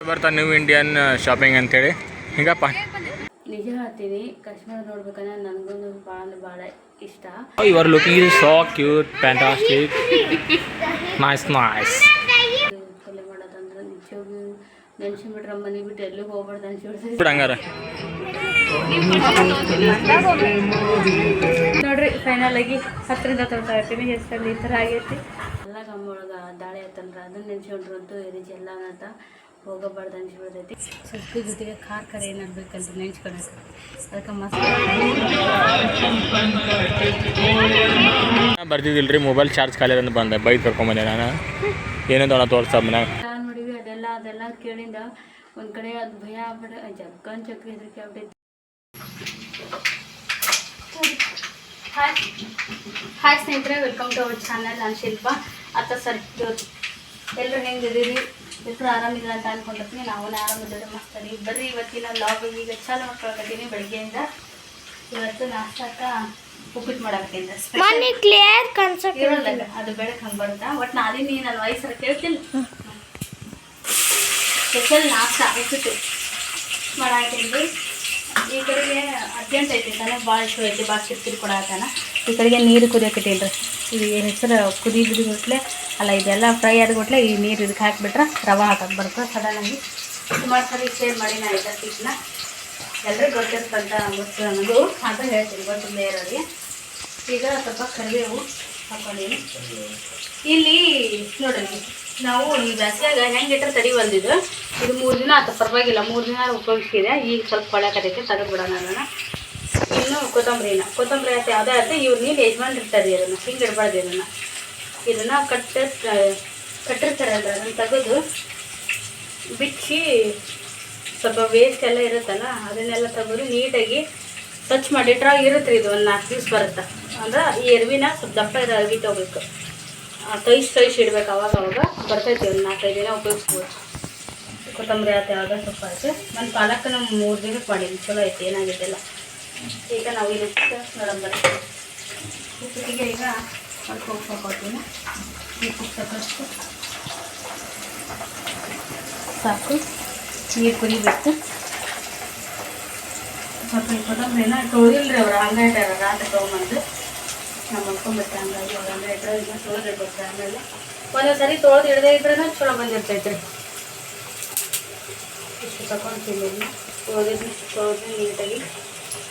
ಬರ್ತಾ new Indian shopping ಅಂತೇಳಿ. ಹಿಂಗಪ್ಪ. ನಿಜ ಹೇಳ್ತೀನಿ ಕಾಶ್ಮೀರ ನೋಡ್ಬೇಕಂದ್ರೆ ನನಗೊಂದು ಭಾಳ ಅಂದ್ರೆ ಭಾಳ ಇಷ್ಟ you are looking is so cute fantastic nice nice ಪಲ್ಯ ಮಾಡೋದಂದ್ರೆ ನಿಜವಾಗ್ಲೂ ಬಿಟ್ರೆ ಮನೆ ಬಿಟ್ಟು ಎಲ್ಲೂ ಹೋಗ್ಬಾರ್ದು ಅನ್ಸಿ ಬಿಡು ಹಂಗಾರ. ನೋಡ್ರಿ ಫೈನಲ್ ಆಗಿ ಹತ್ತರಿಂದ ತಗೊಳ್ತಾ ಇರ್ತೀನಿ ಹೆಸರಲ್ಲಿ ಈ ಥರ ಆಗೈತಿ. ಎಲ್ಲ ಗಮ್ಮೊಳಗೆ ದಾಳಿ ಆಯ್ತಂದ್ರೆ ಅದನ್ನ ನೆನ್ಸ್ಕೊಂಡ್ರಂತೂ ಎರಿಜಿ ಎಲ್ಲ ಅಂತ ಹೋಗಬಾರ್ದು ಅನ್ಸ್ಬಿಡ್ತೈತಿ. ಸ್ವಲ್ಪ ಜೊತೆಗೆ ಖಾರ ಖಾರ ಏನಾಗಬೇಕಂತ ನೆಂಚ್ಕೊಳಕ್ಕೆ ಅದಕ್ಕೆ ಮಸ್ತ್ ಬರ್ದಿದ್ದಿಲ್ಲ ರೀ ಮೊಬೈಲ್ ಚಾರ್ಜ್ ಖಾಲಿ ಅಂತ ಬಂದೆ. ಬೈಕ್ ಕರ್ಕೊಂಬಂದೆ ನಾನು. ಏನಂತ ಅವನ ತೋರಿಸ್ತಾ ಮನ್ಯಾಗ. ಎಲ್ಲ ನೋಡಿವಿ ಅದೆಲ್ಲ ಅದೆಲ್ಲ ಕೇಳಿಂದ ಒಂದು ಕಡೆ ಅದು ಭಯ ಆಗ್ಬಿಡ ಜಗ್ಗನ್ ಚಕ್ರಿ ಹೆದರಿಕೆ ಆಗ್ಬಿಟ್ಟೈತಿ ಹಾಯ್ ಹಾಯ್ ಸ್ನೇಹಿತರೆ ವೆಲ್ಕಮ್ ಟು ಅವರ್ ಚಾನಲ್ ನಾನು ಶಿಲ್ಪ. ಅತ್ತ ಸರ್ ಎಲ್ಲರೂ ಹೆಂಗಿದ್ದೀರಿ? ಎಲ್ಲರೂ ಆರಾಮಿಲ್ಲ ಅಂತ ಅನ್ಕೊಂಡಿರ್ತೀನಿ ನಾವು ಆರಾಮಿದ್ದೀವಿ ಮಸ್ತಾಗಿ ಬರ್ರಿ ಇವತ್ತಿನ ಲಾಗ್ ಈಗ ಚಾಲು ಮಾಡ್ಕೊಳಕತ್ತೀನಿ ಬೆಳಗ್ಗೆಯಿಂದ. ಇವತ್ತು ನಾಷ್ಟಕ್ಕ ಉಪ್ಪಿಟ್ಟು ಕ್ಲಿಯರ್ ಕಾಣಿಸಕ್ಕೆ ಇರೋಲ್ಲ ಅದು. ಬೆಳಕ್ ಹಂಗೆ ಬರುತ್ತಾ? ಒಟ್ಟು ನಾದಿನಿ ನನ್ನ ವಯಸ್ಸರ ಕೇಳ್ತಿಲ್ಲ. ಸ್ಪೆಷಲ್ ನಾಷ್ಟ ಉಪ್ಪಿಟ್ಟು ಮಾಡಾಕತ್ತೀನಿ. ಈ ಕಡೆಗೆ ಅರ್ಜೆಂಟ್ ಐತಿ ತಾನೆ ಭಾಳ ಇಷ್ಟು ಐತಿ. ಭಾಳ ಕಿರ್ಕಿರಿ ಕೊಡಾತಾನ ಈ ಕಡೆಗೆ ನೀರು ಕುದಿಯಕತ್ತೀನಿ ರೀ ಈ ಹೆಸರು ಕುದಿ ಬಿಡಿಬಿಟ್ಲೆ ಅಲ್ಲ, ಇದೆಲ್ಲ ಫ್ರೈ ಆದ್ಬಿಟ್ಲೆ ಈ ನೀರು ಇದಕ್ಕೆ ಹಾಕಿಬಿಟ್ರೆ ರವೆ ಹಾಕಕ್ಕೆ ಬರ್ತದೆ ಸಡನ್ನಾಗಿ ಸುಮಾರು ಸರಿ ಶೇರ್ ಮಾಡಿ ನಾ ಟಿಪ್ನ ಎಲ್ಲರಿಗೂ ಗೊತ್ತಿರ್ತಂತ ಗೊತ್ತು ನನಗೂ ಅಂತ ಹೇಳ್ತೀನಿ ಗೊತ್ತು ಇರೋರಿಗೆ. ಈಗ ಸ್ವಲ್ಪ ಕರಿಬೇವು ಹಾಕೊಂಡಿನಿ. ಇಲ್ಲಿ ನೋಡಿರಿ ನಾವು ಈ ಬ್ಯಾಸಿಯಾಗ ಹೆಂಗೆ ಇಟ್ಟರೆ ತಡಿ ಬಂದಿದ್ದು? ಇದು ಮೂರು ದಿನ ಆತ, ಪರವಾಗಿಲ್ಲ. ಮೂರು ದಿನ ಉಪಯೋಗಿಸಿದೆ ಈಗ ಸ್ವಲ್ಪ ಕೊಳಕತೈತೆ ತೆಗೆದು ಬಿಡೋಣ ಅದನ್ನು. ಇನ್ನು ಕೊತ್ತಂಬರಿನ. ಕೊತ್ತಂಬರಿ ಅಂತ ಯಾವುದೇ ಆಯ್ತು ಇವ್ರು ನೀರು ಯಜಮಾನ್ ಇರ್ತಾರೆ ಅದನ್ನು ಹಿಂಗೆ ಇಡಬಾರ್ದು ಇದನ್ನು. ಇದನ್ನು ಕಟ್ಟ ಕಟ್ಟಿರ್ತಾರಲ್ಲ ಅದನ್ನು ತೆಗೆದು ಬಿಚ್ಚಿ ಸ್ವಲ್ಪ ವೇಸ್ಟ್ ಎಲ್ಲ ಇರುತ್ತಲ್ಲ, ಅದನ್ನೆಲ್ಲ ತೆಗೆದು ನೀಟಾಗಿ ಸ್ವಚ್ಛ ಮಾಡಿಟ್ರೆ ಇರುತ್ತೆ ಇದು ಒಂದು ನಾಲ್ಕು ದಿವ್ಸ ಬರುತ್ತೆ. ಅಂದ್ರೆ ಈ ಅರ್ವಿನ ಸ್ವಲ್ಪ ದಪ್ಪ ಇರೋ ಅರ್ವಿ ತೊಗೋಬೇಕು. ತೈಸ್ ತೈಸ್ ಇಡ್ಬೇಕು ಅವಾಗ ಅವಾಗ ಬರ್ತೈತಿ, ಒಂದು ನಾಲ್ಕೈದು ದಿನ ಉಪಯೋಗಿಸ್ಬೋದು. ಕೊತ್ತಂಬರಿ ಆಯ್ತು ಯಾವಾಗ ಸ್ವಲ್ಪ ಆಯ್ತು. ಒಂದು ಪಾಲಕ್ ನಾವು ಮೂರು ದಿನಕ್ಕೆ ಮಾಡಿದ್ವಿ, ಚಲೋ ಐತೆ, ಏನಾಗಿದ್ದೆಲ್ಲ. ಈಗ ನಾವು ಇಲ್ಲಿ ಬರ್ತೀವಿ ನೋಡಂಬರಿ ಉಪ್ಪಿಟ್ಟಿಗೆ ಉಪ್ಪು ಹಾಕೋತೀನಿ ಉಪ್ಪು ಸಾಕಷ್ಟು ಸಾಕು ನೀರು ಕುದಿಬೇಕು ಸ್ವಲ್ಪ ಕೊತ್ತಂಬರಿನ ತೊಳೆದಿಲ್ರಿ ಅವ್ರು ಹಂಗೆ ಇಟ್ಟಾರ ರಾತ್ರಿ ತೊಗೊಂಬಂದು. ನಾವು ಮಾಡ್ಕೊಂಬಿಟ್ಟೆ ಹಂಗಾಗಿ ಅವ್ರು ಹಂಗೆ ಇಟ್ಟರೆ ಈಗ ತೊಳೆದಿರ್ಬೇಕು ಆಮೇಲೆ ಒಂದೊಂದು ಸರಿ ತೊಳೆದು ಹಿಡ್ದೇ ಇದ್ರೇ ಚಲೋ ಬಂದಿರ್ತೈತೆ ರೀ ಇಷ್ಟು ತಗೊಂತೀನಿ ತೊಳೆದಿದ್ದು ತೊಳೆದು ನೀಟಾಗಿ.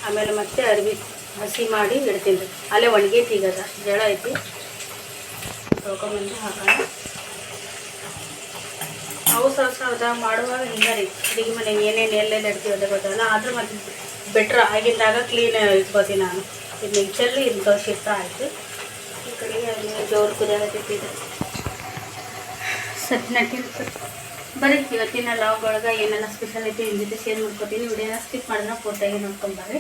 ಆಮೇಲೆ ಮತ್ತೆ ಅರ್ವಿ. ಹಸಿ ಮಾಡಿ ಇಡ್ತೀನಿ ರೀ. ಅಲ್ಲೇ ಒಣಗೈತಿ ಈಗ ಜಳ ಐತಿ. ತೊಳ್ಕೊಂಬಂದು ಹಾಕೋಣ. ಅವು ಸಹ ಮಾಡುವಾಗ ಹಿಂಗೆ ರೀ. ಅಡುಗೆ ಮನೆಗೆ ಏನೇನು ಎಲ್ಲೆಲ್ಲ ಇಡ್ತೀವಿ ಅದೇ ಗೊತ್ತಲ್ಲ ಆದರೂ ಮತ್ತೆ ಬೆಟ್ರ್ ಆಗಿದ್ದಾಗ ಕ್ಲೀನ್ ಇಟ್ಕೋತೀನಿ ನಾನು. ಇದು ಚೆಲ್ಲಿ ಇದು ದೋಷಿತ ಆಯಿತು. ಈ ಕಡೆಗೆ ಜೋರು ಕುದಿಯಾಗತ್ತೈತಿ ಇದು. ನಟಿ ಬರೀ ಇವತ್ತಿನ ಲಾವ್ ಒಳಗೆ ಏನೆಲ್ಲ ಸ್ಪೆಷಲ್ ಐತಿ ನಿಮ್ಮ ಜೊತೆ ಶೇರ್ ಮಾಡ್ಕೊತೀನಿ. ವಿಡಿಯೋನ ಸ್ಕಿಪ್ ಮಾಡಿದ್ರೆ ಪೂರ್ತಿಯಾಗಿ ನೋಡ್ಕೊಂಬರ್ರಿ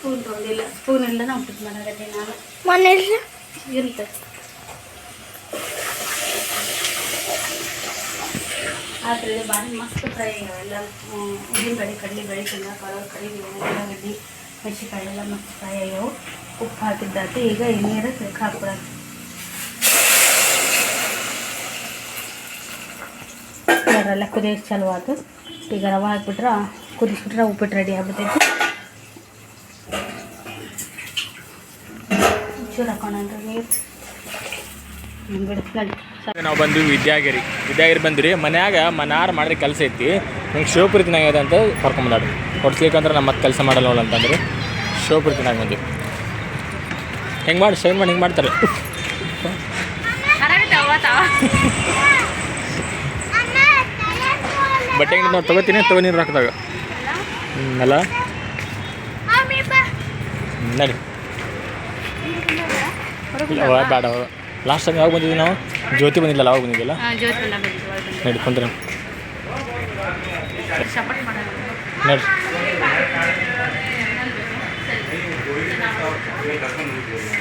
ಸ್ಪೂನ್ ಬಂದಿಲ್ಲ ಸ್ಪೂನ್ ಇಲ್ಲ ನಾವು ಉಪ್ಪಿಟ್ಟು ಮಾಡಾಕತ್ತೀನಿ ನಾನು. ಮನೇಲಿ ಇರುತ್ತೆ. ಆದರೆ ಭಾರಿ ಮಸ್ತ್ ಫ್ರೈ ಎಲ್ಲ ಉದ್ದಿನಬೇಳೆ ಕಡಲೆ ಬೇಳೆ ತಿನ್ನ ಕಲರ್ ಕರಿಬೇವು ಉಳ್ಳಾಗಡ್ಡಿ ಮೆಣಸಿನ್ಕಾಯಿ ಎಲ್ಲ ಮಸ್ತ್ ಫ್ರೈ ಆಗ್ಯಾವು ಉಪ್ಪು ಹಾಕಿದ್ದಾತು ಈಗ ನೀರು ತಿರ್ಗಿ ಹಾಕ್ಬಿಡೋದು ಅದರೆಲ್ಲ ಕುದಿಯೋಕೆ ಚಲೋ ಆಯ್ತು ಈಗ ರವೆ ಹಾಕ್ಬಿಟ್ರೆ ಕುದಿಸ್ಬಿಟ್ರೆ ಉಪ್ಪಿಟ್ಟು ರೆಡಿ ಆಗ್ಬಿಟ್ಟೈತಿ ಚೂರು ನಾವು ಬಂದ್ವಿ ವಿದ್ಯಾಗಿರಿ. ವಿದ್ಯಾಗಿರಿ ಬಂದ್ರಿ ಮನ್ಯಾಗ ಮನಾರ್ ಮಾಡ್ರಿ ಕೆಲಸ ಐತಿ. ನಂಗೆ ಶಿವಪ್ರೀತಿನಾಗ ಅದ ಅಂತ ಕರ್ಕೊಂಬಂದಾಡ್ರಿ ಕೊಡ್ಸ್ಲಿಕ್ಕಂದ್ರೆ ನಮ್ಮ ಮತ್ತೆ ಕೆಲಸ ಮಾಡಲ್ಲ ಅಂತಂದ್ರೆ. ಅಂತಂದ್ರೆ ಶಿವಪ್ರೀತಿನಾಗ ಬಂದ್ವಿ. ಹೆಂಗೆ ಮಾಡಿ ಶೈನ್ ಮಾಡಿ ಹಿಂಗೆ ಮಾಡ್ತಾರೆ? ಬಟ್ಟೆ ಅಂಗಡಿ ನಾವು ತಗೋತೀನಿ. ತಗೋ ನೀರು ಹಾಕಿದಾಗ. ಅಲ್ಲ? ಹ್ಮ್, ಅವ ಬೇಡ ಲಾಸ್ಟ್ ಟೈಮ್ ಯಾವಾಗ ಬಂದಿದ್ವಿ ನಾವು? ಜ್ಯೋತಿ ಬಂದಿಲ್ಲ ಅವಾಗ ಬಂದಿದ್ದಿಲ್ಲ ನಡಿ ಮಾಡೋಣ. ನಡಿ.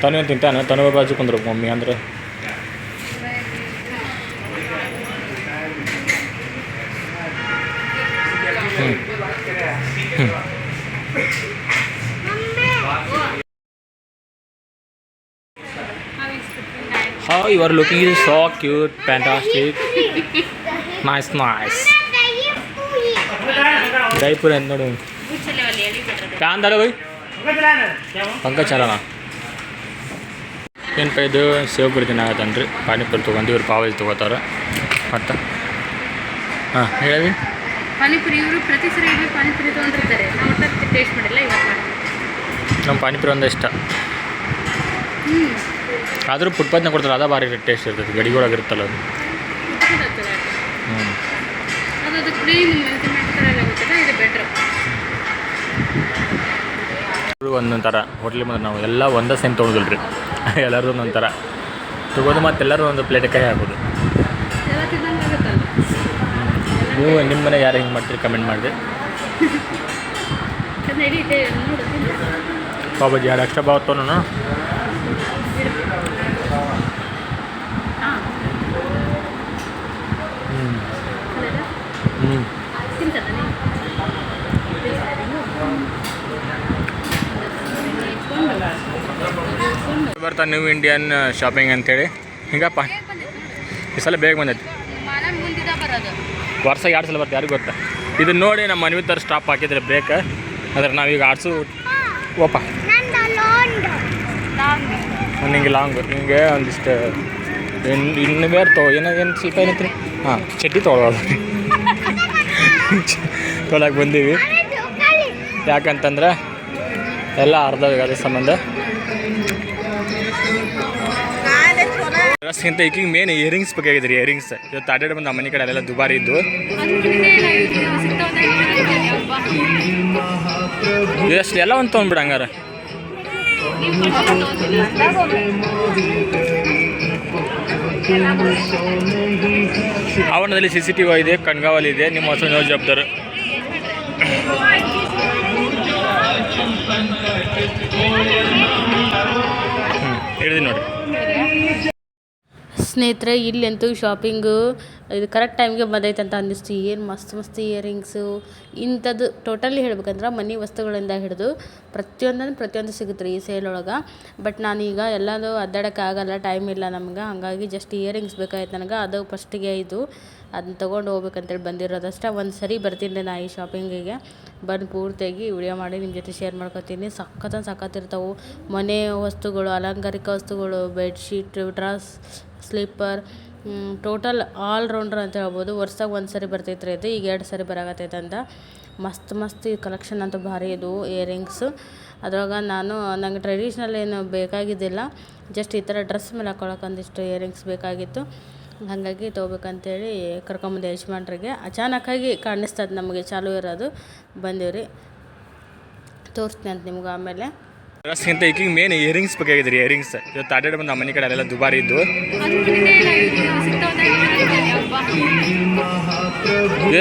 ತನು ತಿಂತಾನೆ? ತನು ಬಾಜು ಕುಂದ್ರು ಮಮ್ಮಿ ಅಂದ್ರೆ. ಹ್ಞೂ ಹ್ಞೂ you are looking so cute, fantastic. nice, nice Jaipur ಅಂತ ನೋಡಿ. ಕಾಂದಾಡ ಬೈ ಪಂಕಜ್ ಚಾಲನ ಏನಪ್ಪ ಇದು? ಸೇವ್ಪುರಿ ತಿನ್ನಾಗತ್ತನ್ರಿ ಪಾನಿಪುರಿ ತೊಗೊಂಡು ಇವ್ರು ಪಾವಜಿ ತೊಗೋತಾರೆ ಮತ್ತು? ಹಾಂ ಹೇಳಿ ಪಾನಿಪುರಿ ಇವರು ಪ್ರತಿ ಸರಿ ಪಾನಿಪುರಿ ತೊಗೊಂಡಿರ್ತಾರೆ. ನಾವು ಟೇಸ್ಟ್ ಮಾಡಿಲ್ಲ ನಮ್ಮ ಪಾನಿಪುರಿ ಒಂದು ಇಷ್ಟ. ಹ್ಞೂ ಆದರೂ ಫುಟ್ಪಾತ್ನ ಕೊಡ್ತಾರೆ ಅದ ಭಾರಿ ಟೇಸ್ಟ್ ಇರ್ತೈತಿ ಗಡಿಗೊಳಗೆ ಇರುತ್ತಲ್ಲ ಅದು ಹ್ಞೂ ಒಂದೊಂದು ಥರ ಹೋಟ್ಲಿಗೆ ಬಂದ್ರೆ ನಾವು ಎಲ್ಲ ಒಂದೇ ಸೇಮ್ ತೊಗೊಳ್ದಿಲ್ಲ ರೀ ಎಲ್ಲರೂ ಒಂದೊಂದು ಥರ ತೊಗೊಂಡು ಮತ್ತೆ ಎಲ್ಲರೂ ಒಂದು ಪ್ಲೇಟ್ ಕೈ ಹಾಕೋದು. ನೀವು ನಿಮ್ಮ ಮನೆ ಯಾರು ಹಿಂಗೆ ಮಾಡ್ತೀರಿ ಕಮೆಂಟ್ ಮಾಡಿದೆ ಪಾಬಾಜಿ ಎರಡು ಎಕ್ಸ್ಟ್ರಾ ಬಾವು ತೊಗೊಂಡು ಹಾಂ ಹ್ಞೂ ಅಲ್ಲ ಹ್ಞೂ ತಿಂತದ ಬರ್ತಾ ನ್ಯೂ ಇಂಡಿಯನ್ ಶಾಪಿಂಗ್ ಅಂತೇಳಿ. ಹಿಂಗಪ್ಪ. ಈ ಸಲ ಬೇಗ ಬಂದೈತಿ. ವರ್ಷ ಎರಡು ಸಲ ಬರ್ತೀವಿ ಯಾರಿಗೂ ಗೊತ್ತಾ? ಇದನ್ನ ನೋಡಿ ನಮ್ಮ ಮನವಿ ಥರ ಸ್ಟಾಪ್ ಹಾಕಿದ್ರೆ ಬ್ರೇಕ್ ಆದ್ರೆ ನಾವೀಗ ಆಡ್ಸು ಓಪ ಹಿಂಗೆ ಲಾಂಗ್ ಹಿಂಗೆ ಒಂದಿಷ್ಟು ಇನ್ನು ಇನ್ನು ಬೇರೆ ತಗೋ. ಏನೋ ಏನು ಸ್ವಲ್ಪ ಏನೈತ್ರಿ ಹಾಂ ಚಡ್ಡಿ ತೊಗೊಳೋದು ತೊಗೊಳಕ್ಕೆ ಬಂದೀವಿ. ಯಾಕಂತಂದ್ರೆ ಎಲ್ಲ ಅರ್ಧ ಅದ್ರ ಸಂಬಂಧ. ಡ್ರೆಸ್ಗಿಂತ ಈಗಿಗೆ ಮೇನ್ ಇಯರಿಂಗ್ಸ್ ಬೇಕಾಗಿದೆ ರೀ ಇಯರಿಂಗ್ಸ್ ಇವತ್ತು ಅಡ್ಡಾಡಿ ಬಂದು ನಮ್ಮ ಮನೆ ಕಡೆ ಅದೆಲ್ಲ ದುಬಾರಿ ಇದ್ದು. ಇದಷ್ಟು ಎಲ್ಲ ಒಂದು ತೊಗೊಂಡ್ಬಿಡ ಹಂಗಾರ. ಆವರಣದಲ್ಲಿ ಸಿ ಸಿ ಟಿ ವಿ ಇದೆ ಕಣ್ಗಾವಲಿ ಇದೆ ನಿಮ್ಮ ಹೊಸ ನೋ ಜವಾಬ್ದಾರು. ಹೇಳಿದೀನಿ ನೋಡಿ ಸ್ನೇಹಿತರೆ, ಇಲ್ಲಂತೂ ಶಾಪಿಂಗು ಇದು ಕರೆಕ್ಟ್ ಟೈಮ್ಗೆ ಬಂದೈತೆ ಅಂತ ಅನ್ನಿಸ್ತು. ಏನು ಮಸ್ತ್ ಮಸ್ತ್ ಇಯರಿಂಗ್ಸು ಇಂಥದ್ದು ಟೋಟಲಿ ಹೇಳ್ಬೇಕಂದ್ರೆ ಮನೆ ವಸ್ತುಗಳಿಂದ ಹಿಡಿದು ಪ್ರತಿಯೊಂದನ್ನು ಪ್ರತಿಯೊಂದು ಸಿಗುತ್ತೆ ರೀ ಈ ಸೇಲ್ ಒಳಗೆ. ಬಟ್ ನಾನೀಗ ಎಲ್ಲದೂ ಅದ್ದಾಡೋಕ್ಕಾಗಲ್ಲ ಟೈಮ್ ಇಲ್ಲ ನಮ್ಗೆ. ಹಾಗಾಗಿ ಜಸ್ಟ್ ಇಯರಿಂಗ್ಸ್ ಬೇಕಾಯ್ತು ನನಗೆ. ಅದು ಫಸ್ಟಿಗೆ ಇದು. ಅದನ್ನ ತೊಗೊಂಡು ಹೋಗ್ಬೇಕಂತೇಳಿ ಬಂದಿರೋದಷ್ಟೇ. ಒಂದು ಸರಿ ಬರ್ತೀನಿ ನಾ ಈ ಶಾಪಿಂಗಿಗೆ ಬಂದು ಪೂರ್ತಿಯಾಗಿ ವಿಡಿಯೋ ಮಾಡಿ ನಿಮ್ಮ ಜೊತೆ ಶೇರ್ ಮಾಡ್ಕೊತೀನಿ. ಸಖತ್ತ ಸಖತ್ತಿರ್ತಾವೆ. ಮನೆ ವಸ್ತುಗಳು, ಅಲಂಕಾರಿಕ ವಸ್ತುಗಳು bedsheet dress slipper total all rounder ಅಂತ ಹೇಳ್ಬೋದು. ವರ್ಷದಾಗ ಒಂದು ಸರಿ ಬರ್ತೈತೆ ರೀ ಇದು. ಈಗ ಎರಡು ಸರಿ ಬರಾಕತ್ತೈತೆ ಅಂತ. ಮಸ್ತ್ ಮಸ್ತ್ ಈ ಕಲೆಕ್ಷನ್ ಅಂತ ಭಾರಿ ಇದು ಇಯರಿಂಗ್ಸು ಅದ್ರಾಗ ನಾನು, ನಂಗೆ ಟ್ರೆಡಿಷ್ನಲ್ ಏನು ಬೇಕಾಗಿದ್ದಿಲ್ಲ. ಜಸ್ಟ್ ಈ ಥರ ಡ್ರೆಸ್ ಮೇಲೆ ಹಾಕ್ಕೊಳಕ್ಕೆ ಒಂದಿಷ್ಟು ಇಯರಿಂಗ್ಸ್ ಬೇಕಾಗಿತ್ತು. ಹಾಗಾಗಿ ತೊಗೋಬೇಕಂತೇಳಿ ಕರ್ಕೊಂಬಂದೆ ಯಜಮಾನ್ರಿಗೆ. ಅಚಾನಕ್ಕಾಗಿ ಕಾಣಿಸ್ತದೆ ನಮಗೆ, ಚಾಲು ಇರೋದು. ಬಂದೀವಿ ತೋರಿಸ್ತೀನಿ ಅಂತ ನಿಮ್ಗೆ ಆಮೇಲೆ. ಡ್ರೆಸ್ಗಿಂತ ಈಗ ಮೇನ್ ಇಯರಿಂಗ್ಸ್ ಬಗ್ಗೆ ರೀ ಇಯರಿಂಗ್ಸ್ ಇವತ್ತು ಅಡ್ಡಾಡಿ ಬಂದು ನಮ್ಮ ಮನೆ ಕಡೆ ಅಲ್ಲೆಲ್ಲ ದುಬಾರಿ ಇದ್ದು.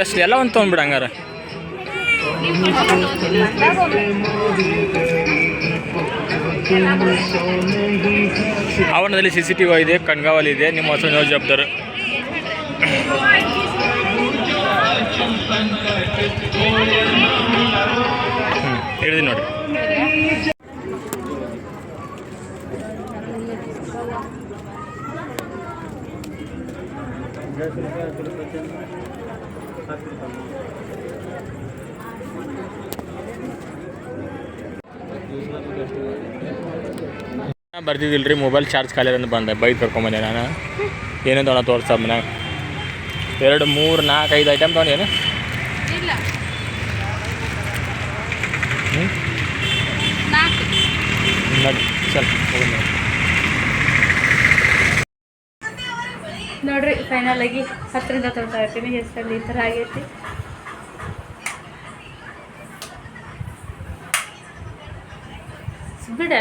ಎಷ್ಟು ಎಲ್ಲ ಒಂದು ತೊಗೊಂಡ್ಬಿಡು ಹಂಗಾರೆ. ಆವರಣದಲ್ಲಿ ಸಿ ಸಿ ಟಿ ವಿ ಇದೆ, ಕಣ್ಗಾವಲಿ ಇದೆ. ನಿಮ್ಮ ಹೊಸ ನೋ ಜವಾಬ್ದಾರು. ಹ್ಞೂ ಹೇಳಿದೀನಿ ನೋಡಿ. ಬರ್ತಿದ್ದಿಲ್ಲ ರೀ ಮೊಬೈಲ್ ಚಾರ್ಜ್ ಖಾಲಿ ಅಂತ ಬಂದೆ. ಬೈಕ್ ಕರ್ಕೊಂಬಂದೆ ನಾನು. ಏನೇನು ತೊಗೊಂಡು ತೋರಿಸ ಮನ್ಯಾಗ ಎರಡು ಮೂರು ನಾಲ್ಕು ಐದು ಐಟಮ್ ತೊಗೊಂಡೇನು. ನೋಡ್ರಿ ಫೈನಲ್ ಆಗಿ ಹತ್ತರಿಂದ ತೊಗೊಳ್ತಾ ಇರ್ತೀನಿ ಹೆಸರಲ್ಲಿ ಈ ಥರ ಆಗೈತಿ. ಬಿಡ.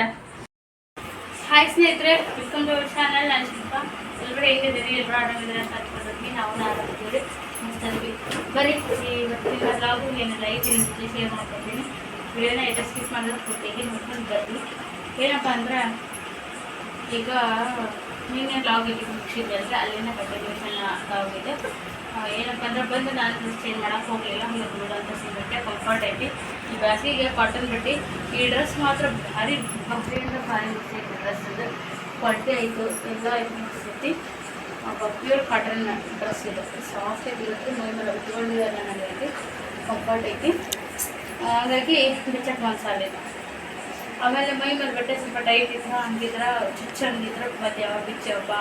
ಹಾಯ್ ಸ್ನೇಹಿತರೆ ವೆಲ್ಕಮ್ ಟು ಅವರ್ ಚಾನಲ್ ನಾನು ಶಿಲ್ಪ. ಎಲ್ಲರೂ ಹೆಂಗಿದ್ದೀರಿ ಎಲ್ಲರೂ ಆರಾಮಿದ್ದಾರೆ ಅಂತ ಅನ್ಕೊಂಡಿದ್ವಿ ನಾವು ಆರಾಮಿದ್ದೀವಿ ಮಸ್ತಲ್ಲಿ ಬರೀ ಇವತ್ತಿನ ಬ್ಲಾಗು ಏನಿಲ್ಲ ಐದು ನಿಮಿಷ ಶೇರ್ ಮಾಡ್ಕೊತೀನಿ. ವಿಡಿಯೋನ ಎಲ್ಲ ಸ್ಕಿಪ್ ಮಾಡಿದ್ರೆ ಪೂರ್ತಿಯಾಗಿ ನೋಡ್ಕೊಂಡು ಬರ್ರಿ ಏನಪ್ಪ ಅಂದ್ರೆ, ಈಗ ನಿನ್ನೆ ಲಾಗ್ ಇಲ್ಲಿ ಮುಗಿಸಿದ್ದೆ ಅಂದರೆ ಅಲ್ಲಿನ ಕಂಟಿನ್ಯೂಷನ್ ಲಾಗ್ ಇದೆ ಏನಪ್ಪ ಅಂದ್ರೆ ಬಂದು ನಾನು ಚೇಂಜ್ ಮಾಡಕ್ಕೆ ಹೋಗಲಿಲ್ಲ. ಹಂಗೆ ನೋಡೋಂಥ ಸಿಗುತ್ತೆ ಕಂಫರ್ಟ್ ಐತಿ ಈ ಬ್ಯಾಸಿಗೆ ಕಾಟನ್ ಬಟ್ಟೆ, ಈ ಡ್ರೆಸ್ ಮಾತ್ರ ಭಾರಿ ಭಾರಿ ಅಂದ್ರೆ ಭಾರಿ ಡ್ರೆಸ್ ಇದು. ಕ್ವಾಲಿಟಿ ಆಯಿತು. ಎಲ್ಲ ಐತಿ ಅನಿಸ್ತೈತಿ ಪ್ಯೂರ್ ಕಾಟನ್ ಡ್ರೆಸ್ ಇದೆ. ಸಾಫ್ಟ್ ಆಗಿರುತ್ತೆ ಮೈ ಮೇಲೆ ಉಟ್ಕೊಂಡಿದ್ದಾರೆ ನನಗೆ ಕಂಫರ್ಟ್ ಐತಿ. ಹಾಗಾಗಿ ಬಿಚ್ಚಕ್ಕೆ ಮನಸ್ಸಾಗಲಿಲ್ಲ ಆಮೇಲೆ ಮೈ ಮೇಲೆ ಬಟ್ಟೆ ಸ್ವಲ್ಪ ಟೈಟ್ ಇದ್ರೆ ಹಂಗಿದ್ರೆ, ಚುಚ್ಚಂಗಿದ್ರೆ, ಮತ್ತೆ ಯಾವಾಗ ಬಿಚ್ಚಪ್ಪ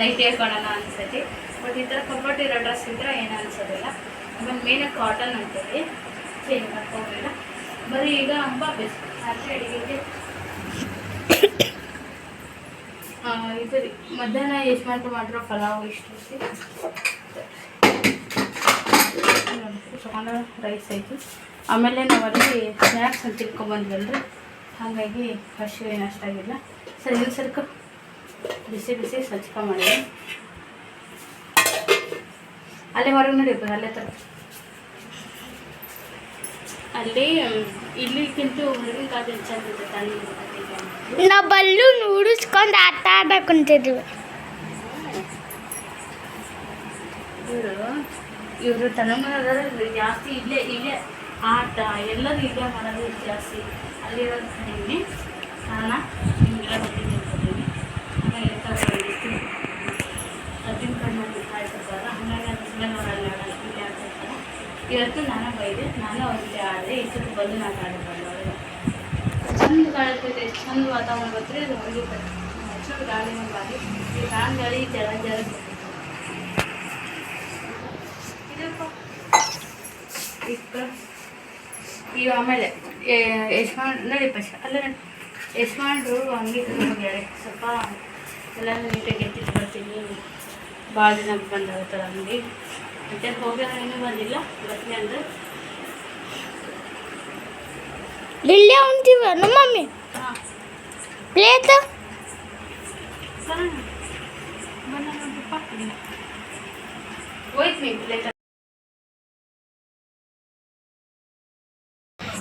ನೈಟ್ ಹೇಳ್ಕೊಳ್ಳೋಣ ಅನ್ಸೈತಿ. ಬಟ್ ಈ ಥರ ಕಂಫರ್ಟ್ ಇರೋ ಡ್ರೆಸ್ ಇದ್ರೆ ಏನು ಅನಿಸೋದಿಲ್ಲ. ಆಮೇಲೆ ಮೇನ ಕಾಟನ್ ಅಂತೇಳಿ ಚೇಂಜ್ ಮಾಡ್ಕೋಗಿಲ್ಲ ಬರೀ ಈಗ ಹಬ್ಬ ಬೆಸ್ಟ್. ರಾತ್ರಿ ಅಡಿಗೆಗೆ. ಇದು ರೀ. ಮಧ್ಯಾಹ್ನ ಯಜಮಾನ್ರು ಮಾಡಿರೋ ಪಲಾವ್ ಇಷ್ಟು ರೈಸ್ ಐತಿ ಆಮೇಲೆ ನಾವು ಅಲ್ಲಿ ಸ್ನ್ಯಾಕ್ಸ್ ಅಂತ ತಿಳ್ಕೊಂಬಂದ್ವಲ್ರಿ ಹಾಗಾಗಿ ಫಸ್ಟ್ ಏನು ಅಷ್ಟಾಗಿಲ್ಲ. ಸರಿ ಇನ್ನು ಸರ್ಕ ಬಿಸಿ ಬಿಸಿ ಸ್ವಚ್ಛಕ ಮಾಡಿದೆ ಅಲ್ಲೇ ಹೊರಗೆ ನಡೀಬೋದು ಅಲ್ಲೇ ತರ ಅಲ್ಲಿ ಇಲ್ಲಿಗಿಂತ ಹೊರಗಿನ ಕಾದು ಚಂದ ಇರ್ತೈತೆ ನಾವು ಬಲ್ಲು ನುಡಿಸ್ಕೊಂಡು ಆಟ ಆಡಕ್ಕಂತಿದ್ವಿ ಇವರು ಇವರು ತಲೆಮಾರದಾರ ಜಾಸ್ತಿ ಇಲ್ಲೇ ಇಲ್ಲೇ ಆಟ ಎಲ್ಲರೂ ಇಲ್ಲೇ ಮಾಡೋದು ಜಾಸ್ತಿ. ಅಲ್ಲಿರೋದು ಕಡಿಮೆ ಕಾರಣ ಹಿಂಗೆಲ್ಲ ಹೊಟ್ಟಿಗೆ ಇರ್ತೀನಿ ಆಮೇಲೆ ಅದಿನ ಕಣ್ಣು ಆಡ್ತಿರ್ತಾರೆ ಹಾಗಾಗಿ ಅದು ಸಿನಿಮಾರು ಅಲ್ಲಿ ಆಡಲ್ಲ ಇಲ್ಲೇ ಆಡ್ತಿರ್ತಾರೆ ಇವತ್ತು ನಾನು ಬೈದೆ ನಾನು ಅವ್ರಿಗೆ ಆಡಿದೆ ಇಷ್ಟು ಬಂದು ನಾನು ಆಡಬಾರ್ದು ಚಂದ ಕಾಣುತ್ತೆ ಚಂದ ವಾತಾವರಣ ಬರ್ತೀರಿ ಅದು ಹೊರಗೆ ಚಂದ ಗಾಳಿ ಬಾಗಿ ಈ ಫ್ಯಾನ್ ಗಾಳಿ ಜಲ ಜಲ. ಈ ಈಗ ಆಮೇಲೆ ಯಜಮಾನ್ ನೋಡಿ ಪಶ ಅಲ್ಲ ಯಜಮಾನ್ರು ಹಂಗೆ ಹೋಗ್ಯಾರೆ ಸ್ವಲ್ಪ ಎಲ್ಲ ನೀಟಾಗಿ ಎತ್ತಿಟ್ಟು ಬರ್ತೀನಿ ಭಾಳ ದಿನ ಬಂದಾಗುತ್ತಲ್ಲ ಅಂಗಡಿ. ಹೋಗ್ಯಾರ ಇನ್ನೂ ಬಂದಿಲ್ಲ. ಬರ್ತೀನಿ ಅಂದ್ರೆ. ಇಲ್ಲೇ ಉಂತೀವಿ ನಮ್ಮ ಮಮ್ಮಿ? ಪ್ಲೇಟ್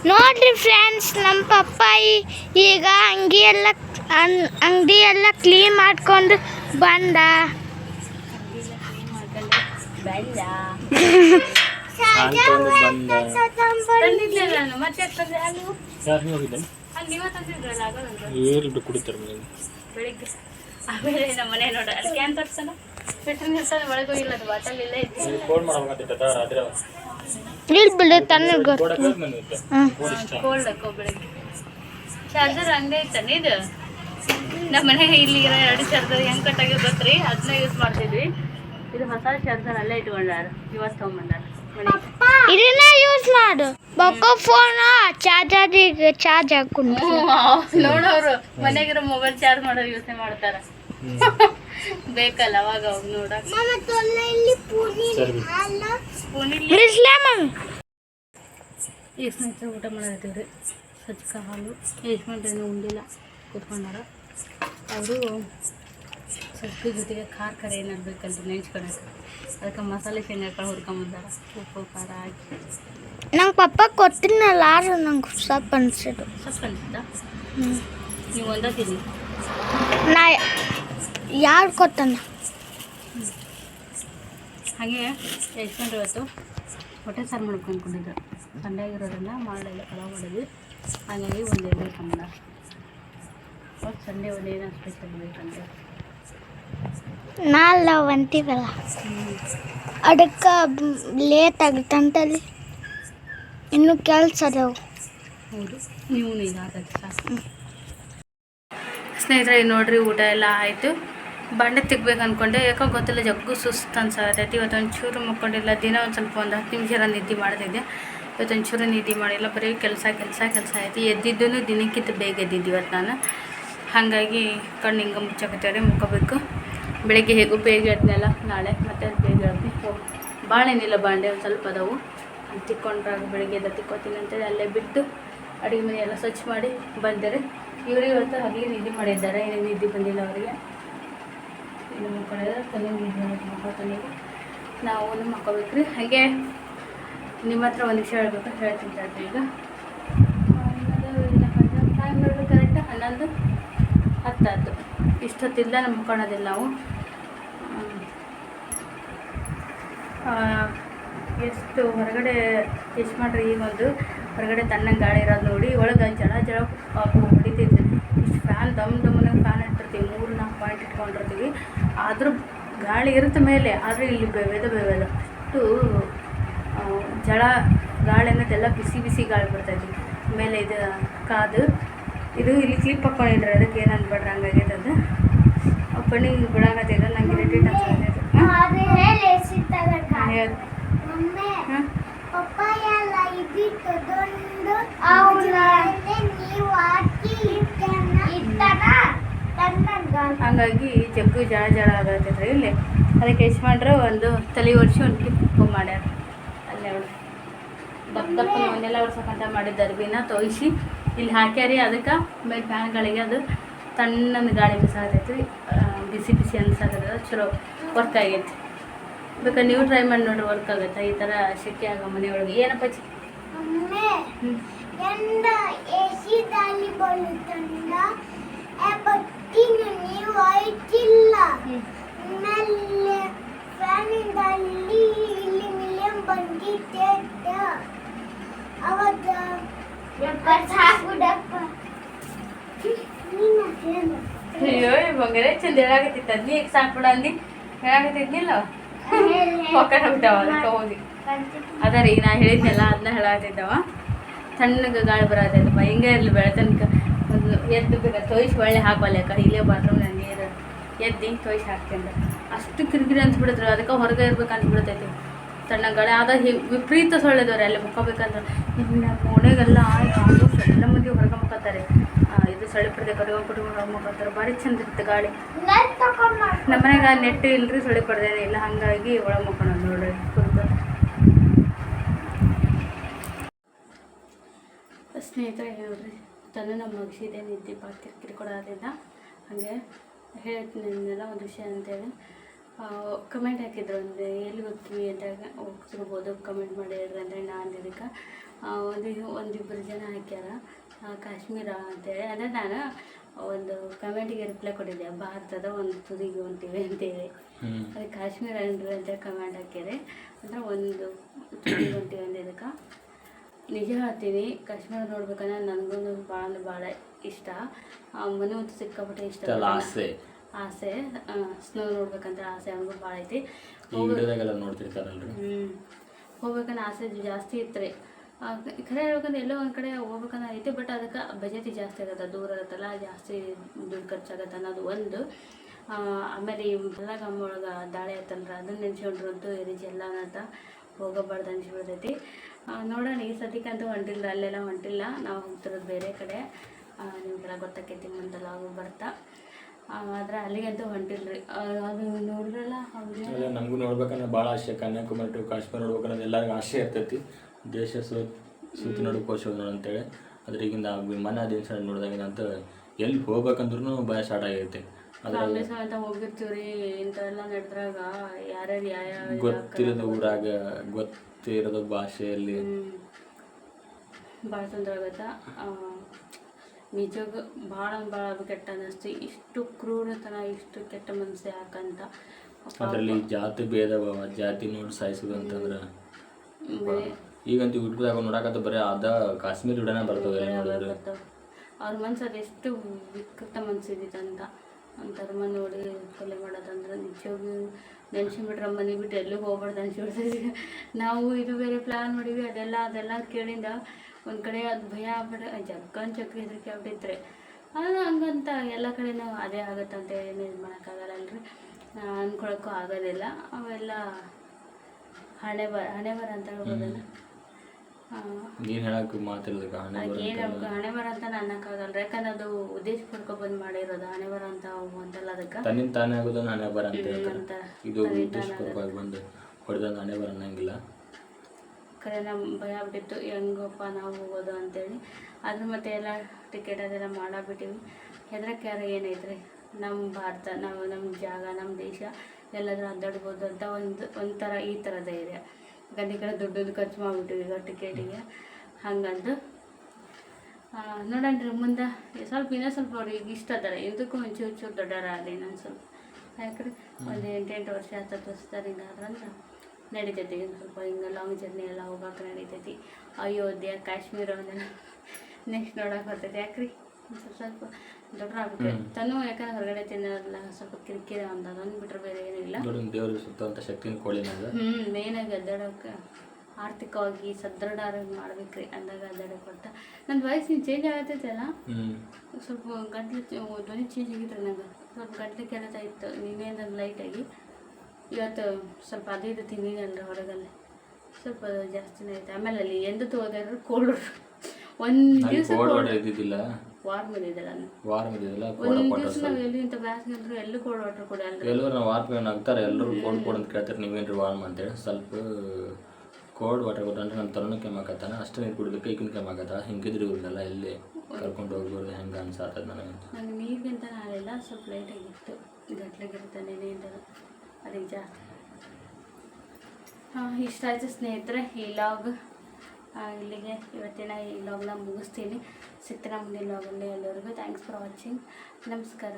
ನೋಡ್ರಿ ಫ್ರೆಂಡ್ಸ್ ನಮ್ಮ ಪಪ್ಪಾಯಿ ಈಗ ಅಂಗಿ ಎಲ್ಲ ಅಂಗಡಿ ಎಲ್ಲ ಕ್ಲೀನ್ ಮಾಡ್ಕೊಂಡು ಬಂದ. ಯಾರು ನೀವು ಹೋಗಿದ್ದೆ ಕುಡಿತಾರೆ ಮನೆಯಲ್ಲಿ. ಬೆಳಿಗ್ಗೆ. ಆಮೇಲೆ ನಮ್ಮ ಮನೆ ನೋಡ ಕ್ಯಾನ್ ತರ್ಸನ ಫಿಟ್ರಿಂಗ್ ಇರ್ತಾನೆ ಒಳಗೆ ಹೋಗಿಲ್ಲ ಅದು ಬಾಟಲ್ ಇಲ್ಲೇ ಇತ್ತು ಫೋನ್ ಮಾಡ್ಬೇಕಂತ ರಾತ್ರಿ ಇಲ್ಲಿ ಬಿಡು ತನ್ನ ಕೋಲ್ಡ್ ಹಾಕೋ ಬೆಳಿಗ್ಗೆ. ಚಾರ್ಜರ್ ಹಂಗೆ ಐತಾನೆ ಇದು ನಮ್ಮ ಮನೆಗೆ ಇಲ್ಲಿ ಇರೋ ಎರಡು ಚಾರ್ಜರ್ ಹೆಂಗೆ ಕಟ್ಟಾಗಿ ಗೊತ್ತ್ರಿ? ಅದನ್ನ ಯೂಸ್ ಮಾಡ್ತಿದ್ವಿ. ಇದು ಹೊಸ ಚಾರ್ಜರ್ ಅಲ್ಲೇ ಇಟ್ಕೊಂಡಾರ ಇವತ್ತು ತೊಗೊಂಬಂದಾರ ಇದನ್ನ ಯೂಸ್ ಮಾಡು. ಬೊಕ್ಕ ಫೋನ್ ಚಾರ್ಜರಿಗೆ ಚಾರ್ಜ್ ಹಾಕೊಂಡು ನೋಡೋರು ಮನೆಗಿರೋ ಮೊಬೈಲ್ ಚಾರ್ಜ್ ಮಾಡೋರು ಯೋಚನೆ ಮಾಡ್ತಾರ. ಬೇಕಲ್ಲ ಅವಾಗ ಅವಾಗ ನೋಡಕ್. ಸ್ನೇಹಿತರೆ ಊಟ ಮಾಡತ್ತೀವಿ ರೀ ಸಜ್ಕ ಹಾಲು ಯಜಮಾನ್ರೇನು ಉಂಡಿಲ್ಲ. ಕುತ್ಕೊಂಡಾರ. ಅವರು ಸಜ್ಜಿ ಜೊತೆಗೆ ಖಾರ ಖಾರ ಏನಾರು ಬೇಕಂತ ನೆಂಚ್ಕೊಳಕ್ಕೆ ಅದಕ್ಕೆ ಮಸಾಲೆ ಶೇಂಗಾಕಾಳು ಹುರ್ಕೊಂಬಂದಾರ. ಉಪ್ಪು ಖಾರ ಹಾಕಿ. ನಂಗೆ ಪಪ್ಪ ಕೊಟ್ಟಿನಲ್ಲ ಆರು ನಂಗೆ ಸೊಪ್ಪು ಅನಿಸಿದ್ದು. ಸೊಪ್ಪು ಹ್ಞೂ ನೀವು ಒಂದ ತಿನ್ನಿ. ನಾ ಯಾರು ಕೊಟ್ಟನ? ಹಾಗೆ ಯಜಮಾನ್ರು ಇವತ್ತು. ಹೊಟ್ಟೆ ಸಾರು ಮಾಡ್ಕೊಂಡ್ಕೊಂಡಿದ್ರು. ಅಂದ್ಕೊಂಡಿದ್ರು ಸಂಡೆ ಆಗಿರೋದ್ರಿಂದ ಮಾಡಲಿಲ್ಲ ಪಲಾವ್ ಮಾಡಿದ್ವಿ. ಹಾಗಾಗಿ ಒಂದು ಎಣ್ಣೆ ಸಂಬಳ ಸಂಡೆ ಒಂದು ಒಂದೇನೋ ಸ್ಪೆಷಲ್ ಬೇಕಂತ ನಾಲ್ಲ ಅಂತೀವಲ್ಲ? ಅದಕ್ಕೆ ಲೇಟ್ ಆಗುತ್ತಂತಲ್ಲಿ ಇನ್ನೂ ಕೆಲಸ ಅದಾವು ಹೌದು, ನೀವು ಸ್ನೇಹಿತರೆ ನೋಡ್ರಿ ಊಟ ಎಲ್ಲ ಆಯಿತು. ಬಂಡೆ ತೆಗ್ಬೇಕು ಅಂದ್ಕೊಂಡೆ ಯಾಕೋ ಗೊತ್ತಿಲ್ಲ, ಜಗ್ಗು ಸುಸ್ತು ಅನ್ಸಾಗತ್ತೈತಿ ಇವತ್ತು ಒಂಚೂರು ಮಕ್ಕೊಂಡಿಲ್ಲ. ದಿನ ಒಂದು ಸ್ವಲ್ಪ ಒಂದು ಹತ್ತು ನಿಮಿಷ ನಿದ್ದೆ ಮಾಡ್ತಿದ್ದೆ. ಇವತ್ತು ಚೂರು ನಿದ್ದೆ ಮಾಡಿಲ್ಲ. ಬರೀ ಕೆಲಸ ಕೆಲಸ ಕೆಲಸ ಆಯಿತು. ಎದ್ದಿದ್ದೂ ದಿನಕ್ಕಿಂತ ಬೇಗ ಎದ್ದಿದ್ದು ಇವತ್ತು ನಾನು. ಹಾಗಾಗಿ ಕಣ್ಣು ಹಿಂಗೆ ಮುಚ್ಚಾಕತ್ತೇವೆ ಮುಕ್ಕೋಬೇಕು. ಬೆಳಗ್ಗೆ ಹೇಗೂ ಬೇಗ ಹೇಳ್ತೀನಲ್ಲ ನಾಳೆ ಮತ್ತೆ ಬೇಗ ಹೇಳ್ತೀನಿ ಭಾಳ ಏನಿಲ್ಲ ಬಾಂಡೆ ಒಂದು ಸ್ವಲ್ಪ ಅದಾವು. ತಿಕ್ಕೊಂಡ್ರೆ ಬೆಳಗ್ಗೆ ಎದ್ದು ತಿಕ್ಕೋತೀನಿ ಅಂತೇಳಿ ಅಲ್ಲೇ ಬಿಟ್ಟು ಅಡುಗೆ ಮನೆ ಎಲ್ಲ ಸ್ವಚ್ಛ ಮಾಡಿ ಬಂದರೆ. ಇವರು ಇವತ್ತು ಹಾಗೆ ನಿದ್ದೆ ಮಾಡಿದ್ದಾರೆ. ಏನೇನು ನಿದ್ದೆ ಬಂದಿಲ್ಲ ಅವರಿಗೆ. ಇನ್ನು ಮಕ್ಕಳಿದ್ದಾರೆ ತಲೆ ನಿದ್ದೆ ಮಕ್ಕಳು ನಾವು ಮಕ್ಕೋಬೇಕು ರೀ ಹಾಗೆ ನಿಮ್ಮ ಹತ್ರ ಒಂದು ವಿಷಯ ಹೇಳ್ಬೇಕು ಹೇಳ್ತೀನಿ ಈಗ. ಟೈಮ್ ನೋಡ್ಬೇಕು, ಕರೆಕ್ಟ್? ಹನ್ನೊಂದು? ಹತ್ತಾಯ್ತು ಇಷ್ಟೊತ್ತಿಲ್ಲ ಮಕ್ಕೊಳೋದಿಲ್ಲ ನಾವು ಎಷ್ಟು ಹೊರಗಡೆ ಎಷ್ಟು ಮಾಡ್ರಿ ಈಗ ಒಂದು ಹೊರಗಡೆ ತಣ್ಣಗೆ ಗಾಳಿ ಇರೋದು ನೋಡಿ, ಒಳಗೆ ಜಳ ಜಳ ಹೊಡಿತೈತೆ ಇಷ್ಟು ಫ್ಯಾನ್ ದಮ್ ದಮ್ಮನಾಗ ಫ್ಯಾನ್ ಇಟ್ಟಿರ್ತೀವಿ. ಮೂರು, ನಾಲ್ಕು ಪಾಯಿಂಟ್ ಇಟ್ಕೊಂಡಿರ್ತೀವಿ. ಆದರೂ ಗಾಳಿ ಇರುತ್ತೆ ಮೇಲೆ, ಆದರೆ ಇಲ್ಲಿ ಬೆವೆದ ಬೆವೆದ ಅಷ್ಟು ಜಳ ಗಾಳಿ ಅನ್ನೋದೆಲ್ಲ ಬಿಸಿ ಬಿಸಿ ಗಾಳಿ ಬರ್ತೈತಿ ಮೇಲೆ ಇದು ಕಾದು ಇದು ಇಲ್ಲಿ ಕ್ಲಿಪ್ ಹಾಕೊಂಡಿದ್ರೆ ಅದಕ್ಕೆ ಏನು ಅನ್ಬೇಡ್ರಿ ಹಂಗಾಗೈತೆ ಅದು. ಅಪ್ಪಣ್ಣಿಗೆ ಬಿಡಾಕತ್ತೈತೆ ನಂಗೆ ಇರಿಟೇಟ್ ತನ್ನಂಗ ಹಂಗಾಗಿ ಜಗ್ಗು ಜಳ ಜಳ ಆಗತ್ತೈತ್ರಿ ಇಲ್ಲಿ. ಅದಕ್ಕೆ ಯಜಮಾನ್ರು ಒಂದು ತಲೆ ವರ್ಷ ಒಂದು ಕ್ಲಿಪ್ ಮಾಡ್ಯಾರ. ಅಲ್ಲೇ ಅವಳು ದಪ್ಪ ದಪ್ಪ ಅವನ್ನೆಲ್ಲ ಒರ್ಸಕ್ಕಂತ ಮಾಡಿದ್ದ ಅರ್ಬಿನ ತೋಯಿಸಿ. ಇಲ್ಲಿ ಹಾಕ್ಯಾರಿ ಅದಕ್ಕೆ ಆಮೇಲೆ ಫ್ಯಾನ್ಗಳಿಗೆ ಅದು ತಣ್ಣನ ಗಾಳಿ ಬಿಸಾಕೈತಿ ಬಿಸಿ ಬಿಸಿ ಅನ್ಸಾಕತ್ತದ ಚಲೋ ವರ್ಕ್ ಆಗೈತಿ ಬೇಕಾದ್ರೆ ನೀವು ಟ್ರೈ ಮಾಡಿ ನೋಡ್ರಿ ವರ್ಕ್ ಆಗುತ್ತೆ? ಈ ಥರ ಶೆಕೆ ಆಗೋ ಮನೆಯೊಳಗೆ. ಏನಪ್ಪ ಚಿ ಬಂದಿದ್ದೆ ಅವತ್ತ ಹೇಳು ಅಯ್ಯೋ ಬಂಗಾರ ಚಂದ ಹೇಳಾಕತ್ತಿತ್ತು ಅದ್ನಿ ಈಗ ಸಾಕ್ಬಿಡ ಅಂದು ಹೇಳಾಕತ್ತಿದ್ನಿಲ್ಲ ಪಕ್ಕನ ಬಿಟ್ಟವ ಅದಕ್ಕೆ ಹೋಗಿ. ಅದ ರೀ, ನಾ ಹೇಳಿದ್ನಲ್ಲ, ಅದನ್ನ ಹೇಳಾಕತ್ತಿದ್ದವ. ತಣ್ಣಗೆ ಗಾಳಿ ಬರತೈತಪ್ಪ ಹಿಂಗೆ ಇರಲಿ ಬೆಳತನಕ ಎದ್ದು ಬೇಕಾ ತೊಯ್ಸಿ ಒಳ್ಳೆ ಅಕ್ಕ, ಇಲ್ಲೇ ಬಾತ್ರೂಮ್ನಾಗ ನೀರು ಎದ್ದು ತೊಯ್ಸಿ ಹಾಕ್ತೀನಿ. ಅಷ್ಟು ಕಿರಿಕಿರಿ ಅನ್ಸ್ಬಿಡತ್ರಿ ಅದಕ್ಕೆ ಹೊರಗೆ ಇರ್ಬೇಕು ಅನ್ಸ್ಬಿಡ್ತೈತಿ ತಣ್ಣ ಗಾಳಿ ಆದ ಹಿ- ವಿಪರೀತ ಸೊಳ್ಳೆದವ್ರೆ ಅಲ್ಲಿ ಮುಕ್ಕೋಬೇಕಂದ್ರೆ ಹಿಂಗೆ ಕೋಣೆಗೆಲ್ಲ ಆಲ್ಮೋಸ್ಟ್ ಎಲ್ಲ ಮಂದಿ ಹೊರಗೆ ಮುಕ್ಕತ್ತಾರೆ ಇದು ಸೊಳ್ಳೆ ಪಡೆದ ಕಡೆ ಹೋಗ್ಬಿಟ್ಟು ಹೊರಗೆ ಮುಕ್ಕತ್ತಾರೆ ಭಾರಿ ಚಂದ ಇರುತ್ತೆ ಗಾಳಿ. ನಮ್ಮ ಮನೆಗೆ ನೆಟ್ ಇಲ್ರಿ ಸೊಳ್ಳೆ ಪಡೆದೇನೆ ಇಲ್ಲ. ಹಾಗಾಗಿ ಒಳಗೆ ಮುಕ್ಕೋಣ ನೋಡ್ರಿ. ಸ್ನೇಹಿತರೆ ಹೇಳ್ರಿ. ತನ್ನ ನಮ್ಮ ಮಗಸಿದೆ ನಿದ್ದೆ ಭಾಳ ಕಿರಿಕಿರಿ ಕೊಡೋದ್ರಿಂದ ಹಾಗೆ ನಿನ್ನೆಲ್ಲ ಒಂದು ವಿಷಯ ಅಂತೇಳಿ. ಕಮೆಂಟ್ ಹಾಕಿದ್ರು ಅಂದರೆ ಎಲ್ಲಿ ಹೋಗ್ತೀವಿ ಅಂತ ಹೋಗ್ತಿರ್ಬೋದು ಕಮೆಂಟ್ ಮಾಡಿ ಅಂದರೆ ನಾನು ಇದಕ್ಕೆ. ಒಂದು ಒಂದಿಬ್ಬರು ಜನ ಹಾಕ್ಯಾರ. ಕಾಶ್ಮೀರ ಅಂತೇಳಿ ಅಂದರೆ ನಾನು ಒಂದು ಕಮೆಂಟಿಗೆ ರಿಪ್ಲೈ ಕೊಟ್ಟಿದ್ದೆ ಭಾರತದ ಒಂದು ತುದಿಗೆ ಹೊಂಟಿವಿ ಅಂತೇಳಿ ಅದು ಕಾಶ್ಮೀರ ಅಂದ್ರೆ ಅಂತ ಕಮೆಂಟ್ ಹಾಕ್ಯಾರೆ. ಅಂದರೆ ಒಂದು ತುದಿಗೆ ಹೊಂಟಿವಿ ಅಂದಿದ್ದಕ್ಕೆ ನಿಜ ಹೇಳ್ತೀನಿ ಕಾಶ್ಮೀರ ನೋಡ್ಬೇಕಂದ್ರೆ ನನಗೂ ಭಾಳ ಅಂದ್ರೆ ಭಾಳ ಇಷ್ಟ. ಮನೆ ಒಂದು ಸಿಕ್ಕಾಪಟ್ಟೆ ಇಷ್ಟ. ಆಸೆ ಆಸೆ ಸ್ನೋ ನೋಡ್ಬೇಕಂತ ಆಸೆ ಅವ್ರಿಗೂ ಭಾಳ ಐತಿ. ಹ್ಞೂ ಹೋಗ್ಬೇಕನ್ನೋ ಆಸೆ ಜಾಸ್ತಿ ಇತ್ತು ರೀ ಖರೆ ಹೇಳ್ಬೇಕಂದ್ರೆ ಎಲ್ಲೋ ಒಂದು ಕಡೆ ಹೋಗ್ಬೇಕನ್ನ ಐತಿ ಬಟ್ ಅದಕ್ಕೆ ಬಜೆಟ್ ಜಾಸ್ತಿ ಆಗತ್ತೆ ದೂರ ಆಗತ್ತಲ್ಲ ಜಾಸ್ತಿ ದುಡ್ಡು ಖರ್ಚಾಗತ್ತೆ ಅನ್ನೋದು ಒಂದು. ಆಮೇಲೆ ಈ ಬೆಳಗಾಮ ಒಳಗೆ ದಾಳಿ ಆಯ್ತಲ್ರ ಅದನ್ನ ನೆನ್ಸ್ಕೊಂಡ್ರಂತೂ ಎರಿಜ್ ಎಲ್ಲ ಅಂತ ಹೋಗಬಾರ್ದು ಅನ್ಸ್ಬಿಡ್ತೈತಿ. ನೋಡೋಣ ಈ ಸದ್ಯಕ್ಕಂತೂ ಹೊಂಟಿಲ್ಲ ಅಲ್ಲೆಲ್ಲ ಹೊಂಟಿಲ್ಲ. ನಾವು ಹೋಗ್ತಿರೋದು ಬೇರೆ ಕಡೆ. ನಿಮ್ಗೆಲ್ಲ ಗೊತ್ತಾಕೈತಿ ಮುಂದೆಲ್ಲ ಹೋಗಿ ಬರ್ತಾ. ಆ, ಆದ್ರೆ ಅಲ್ಲಿಗಂತೂ ಹೊಂಟಿಲ್ರಿ ಅದು ನೋಡಿದ್ರಲ್ಲ ಅವ್ರಿಗೆ ಅಲ್ಲ ನಮಗೂ ನೋಡ್ಬೇಕಂದ್ರೆ ಭಾಳ ಆಸೆ ಕನ್ಯಾಕುಮಾರಿ ಟು ಕಾಶ್ಮೀರ ನೋಡ್ಬೇಕನ್ನೋದು ಎಲ್ಲರಿಗೂ ಆಸೆ ಇರ್ತೈತಿ. ದೇಶ ಸು ನಡು ನೋಡೋಕೆ ನೋಡು ಅಂತೇಳಿ ಅದ್ರ ಈಗಿಂದ ಆ ವಿಮಾನ ದಿನ ನೋಡಿದಾಗ ಅಂತ ಎಲ್ಲಿ ಹೋಗ್ಬೇಕಂದ್ರೂ ಭಯ ಸ್ಟಾರ್ಟ್ ಆಗೈತೆ. ಫ್ಯಾಮಿಲಿ ಸಮೇತ ಹೋಗಿರ್ತೀವ್ರಿ ಇಂಥವೆಲ್ಲ ನಡೆದ್ರಾಗ ಯಾರ್ಯಾರು ಯಾವ ಗೊತ್ತಿರೋದು ಊರಾಗ ಗೊತ್ತಿರೋದು ಭಾಷೆಯಲ್ಲಿ ಭಾಳ ತೊಂದರೆ ಆಗತ್ತ? ನಿಜವಾಗ ಭಾಳ ಭಾಳ ಕೆಟ್ಟ ಅನ್ನಿಸ್ತು ಇಷ್ಟು ಕ್ರೂರತನ ಇಷ್ಟು ಕೆಟ್ಟ ಮನಸ್ಸು ಯಾಕಂತ. ಅದರಲ್ಲಿ ಜಾತಿ ಭೇದ ಭಾವ ಜಾತಿ ನೋಡಿ ಸಾಯಿಸೋದು ಅಂತಂದ್ರೆ ಮನೆ ಈಗಂತೂ ಯೂಟ್ಯೂಬ್ದಾಗ ನೋಡಕತ್ತ ಬರೀ ಅದ ಕಾಶ್ಮೀರ್ ವಿಡನ ಬರ್ತವೆ ಅವ್ರ ನೋಡಿದ್ರೆ. ಬರ್ತಾವ. ಅವ್ರ ಮನ್ಸು ಎಷ್ಟು ವಿಕೃತ ಮನ್ಸಿದಿತ್ತಂತ ಧರ್ಮ ನೋಡಿ ಕೊಲೆ ಮಾಡೋದಂದ್ರೆ ನಿಜವಾಗ್ಲೂ ನೆನ್ಸಿಬಿಟ್ರೆ ಮನೆ ಬಿಟ್ಟು ಎಲ್ಲೂ ಹೋಗ್ಬಾರ್ದು ಅನ್ಸ್ಬಿಡ್ತೈತಿ ನಾವು ಇದು ಬೇರೆ ಪ್ಲ್ಯಾನ್ ಮಾಡಿವಿ ಅದೆಲ್ಲ ಅದೆಲ್ಲ ಕೇಳಿಂದ ಒಂದು ಕಡೆ ಅದು ಭಯ ಆಗ್ಬಿಟ್ರೆ ಜಗ್ಗನ್ ಚಕ್ರಿ ಹೆದರಿಕೆ ಆಗ್ಬಿಟ್ಟಿದ್ರೆ ಅದು ಹಂಗಂತ ಎಲ್ಲ ಕಡೆನೂ ಅದೇ ಆಗುತ್ತೆ ಅಂತ ಏನು ಇದು ಮಾಡೋಕ್ಕಾಗಲ್ಲಲ್ರಿ ಅಂದ್ಕೊಳಕ್ಕೂ ಆಗೋದಿಲ್ಲ. ಅವೆಲ್ಲ ಹಣೆ ಬರ ಹಣೆ ಬರ ಅಂತ ಹೇಳ್ಬೋದಲ್ಲ. ಹಣೆಬರ ನೀನು ಹೇಳಕ್ಕೆ ಮಾತಿಲ್ಲದಕ್ಕೆ ಹಣೆ ಏನು ಹಣೆ ಬರ ಅಂತ ಅನ್ನಕ್ಕಾಗಲ್ಲ. ಯಾಕಂದ್ರೆ ಅದು ಉದ್ದೇಶ ಪಡ್ಕೊ ಬಂದ್ ಮಾಡಿರೋದು. ಹಣೆ ಬರ ಅಂತ ಅಂತಲ್ಲ ಅದಕ್ಕೆ. ತನ್ನಿಂದ ತಾನೇ ಆಗೋದನ್ನ ಹಣೆ ಬರ ಅಂತ ಹೇಳ್ತಾರೆ? ಇದು ಇದು ಉದ್ದೇಶಪೂರ್ವಕವಾಗಿ ಬಂದು ಹೊಡೆದ ಹಣೆ ಬರ ಅನ್ನಂಗಿಲ್ಲ. ಕರೆ ನಮ್ಮ ಭಯ ಆಗ್ಬಿಟ್ಟಿತ್ತು ಹೆಂಗಪ್ಪ ನಾವು ಹೋಗೋದು ಅಂತೇಳಿ. ಅದ್ರ ಮತ್ತೆ ಎಲ್ಲ ಟಿಕೆಟ್ ಅದೆಲ್ಲ ಮಾಡಾಕ್ಬಿಟ್ಟಿವಿ. ಯಾರು ಏನೈತ್ರಿ? ನಮ್ಮ ಭಾರತ ನಾವು ನಮ್ಮ ಜಾಗ ನಮ್ಮ ದೇಶ ಎಲ್ಲಾದರೂ ಅಡ್ಡಾಡ್ಬೋದು ಅಂತ ಒಂದು, ಒಂಥರ ಈ ಥರ ಧೈರ್ಯ. ಯಾಕಂದ್ರೆ ಈ ಕಡೆ ದುಡ್ಡು ಖರ್ಚು ಮಾಡಿಬಿಟ್ಟಿವಿ ಈಗ ಟಿಕೆಟಿಗೆ ಹಂಗಂದು. ನೋಡಣ್ರಿ, ಮುಂದೆ ಸ್ವಲ್ಪ ಇನ್ನೂ ಸ್ವಲ್ಪ ಅವ್ರಿಗೆ ಇಷ್ಟ ಅದಾರ ಇದಕ್ಕೂ ಒಂಚೂರು ಚೂರು ದೊಡ್ಡರ ಅಲ್ಲಿ ನಾನು ಸ್ವಲ್ಪ. ಯಾಕ್ರಿ ಒಂದು ಎಂಟೆಂಟು ವರ್ಷ ಹತ್ತತ್ತು ವರ್ಷದ ಹಿಂಗಾದ್ರಂದ್ರೆ ನಡಿತೈತಿ. ಸ್ವಲ್ಪ ಹಿಂಗೆ ಲಾಂಗ್ ಜರ್ನಿ ಎಲ್ಲ ಹೋಗಕ್ಕೆ ನಡೀತೈತಿ. ಅಯೋಧ್ಯೆ ಕಾಶ್ಮೀರ ಅವನ್ನೆಲ್ಲ ನೆಕ್ಸ್ಟ್ ನೋಡಕ್ಕೆ ಬರ್ತೈತಿ. ಯಾಕ್ರಿ? ಸ್ವಲ್ಪ ಸ್ವಲ್ಪ ದೊಡ್ಡ ದೊಡ್ಡರಾಗುತ್ತೆ ತನು ಯಾಕಂದ್ರೆ ಹೊರಗಡೆ ತಿನ್ನೋದಿಲ್ಲ ಸ್ವಲ್ಪ ಕಿರಿಕಿರಿ ಅಂತ ಅದೊಂದು ಬಿಟ್ರೆ ಬೇರೆ ಏನಿಲ್ಲ ದೇವ್ರಿಗೆ ಸುತ್ತಂತ ಶಕ್ತಿನ ಕೋಳಿ ಹ್ಞೂ ಆರ್ಥಿಕವಾಗಿ ಸದೃಢ ಮಾಡ್ಬೇಕ್ರಿ ಅಂದಾಗ ಅದ್ದಾಡೋಕೆ ಅಂತ ನನ್ನ ವಯಸ್ಸು ಚೇಂಜ್ ಆಗತ್ತೈತಲ್ಲ ಸ್ವಲ್ಪ ಗಂಟ್ಲು ಧ್ವನಿ ಚೇಂಜ್ ಆಗಿತ್ತು ನಂಗೆ. ಸ್ವಲ್ಪ ಗಂಟ್ಲು ಕೆಲಸ ಇತ್ತು. ನಿನ್ನೆ ಲೈಟಾಗಿ ಇವತ್ತು ಸ್ವಲ್ಪ ಅದು ಇದು ತಿಂದಿನಲ್ರಿ ಹೊರಗಲ್ಲಿ ಸ್ವಲ್ಪ ಜಾಸ್ತಿನೇ ಆಯ್ತು. ಆಮೇಲೆ ಅಲ್ಲಿ ಎಂದು ತೋದ್ರು ಕೋಲ್ಡ್ ಒಂದು ದಿವಸ ಇದ್ದಿದ್ದಿಲ್ಲ? ಇದ್ದಿದ್ದಿಲ್ಲ ಒಂದು ನಾವು ಎಲ್ಲಿ ಇಂಥ ಬ್ಯಾಸ್ಗೆ ಅಂದ್ರು ಎಲ್ಲೂ ಕೋಲ್ಡ್ ವಾಟರ್ ಕೊಡಲ್ಲ. ಎಲ್ಲರೂ ನಾವು ಎಲ್ಲರೂ ಕೋಡ್ ಅಂತ ಕೇಳ್ತಾರೆ. ವಾರ್ಮ್ ಅಂತೇಳಿ. ಸ್ವಲ್ಪ ಕೋಲ್ಡ್ ವಾಟರ್ ಕೊಟ್ಟಂದ್ರೆ ನಮ್ಮ ಕೆಮ್ಮಾಕತ್ತಾನ ಅಷ್ಟು ನೀರು ಕುಡಿದಕ್ಕೆ ಈಗಿನ ಕೆಮ್ಮಾಕತ್ತ ಹಿಂಗಿದ್ರೆ ಇವ್ರನ್ನೆಲ್ಲ ಎಲ್ಲಿ ಕರ್ಕೊಂಡು ಹೋಗ್ಬೋದು ಹೆಂಗೆ ಅನ್ಸಾತದ ನನಗೆ? ನನಗೆ ನೀರಿಗಿಂತ ನಾಳೆಲ್ಲ ಸ್ವಲ್ಪ ಲೈಟಾಗಿತ್ತು ಗಟ್ಲಾಗಿರ್ತಾನೆ ನೆನೆಯಿಂದ ಅದಕ್ಕೆ ಜಾಸ್ತಿ ಹಾಂ ಇಷ್ಟ ಆಯಿತು ಸ್ನೇಹಿತರೆ ಈ ಲಾಗ್ ಇಲ್ಲಿಗೆ ಇವತ್ತಿನ ಈ ಲಾಗ್ನ ಮುಗಿಸ್ತೀನಿ ಸಿಗ್ತೀನಿ ಮುಂದಿನ ಲಾಗಲ್ಲಿ ಎಲ್ಲರಿಗೂ ಥ್ಯಾಂಕ್ಸ್ ಫಾರ್ ವಾಚಿಂಗ್ ನಮಸ್ಕಾರ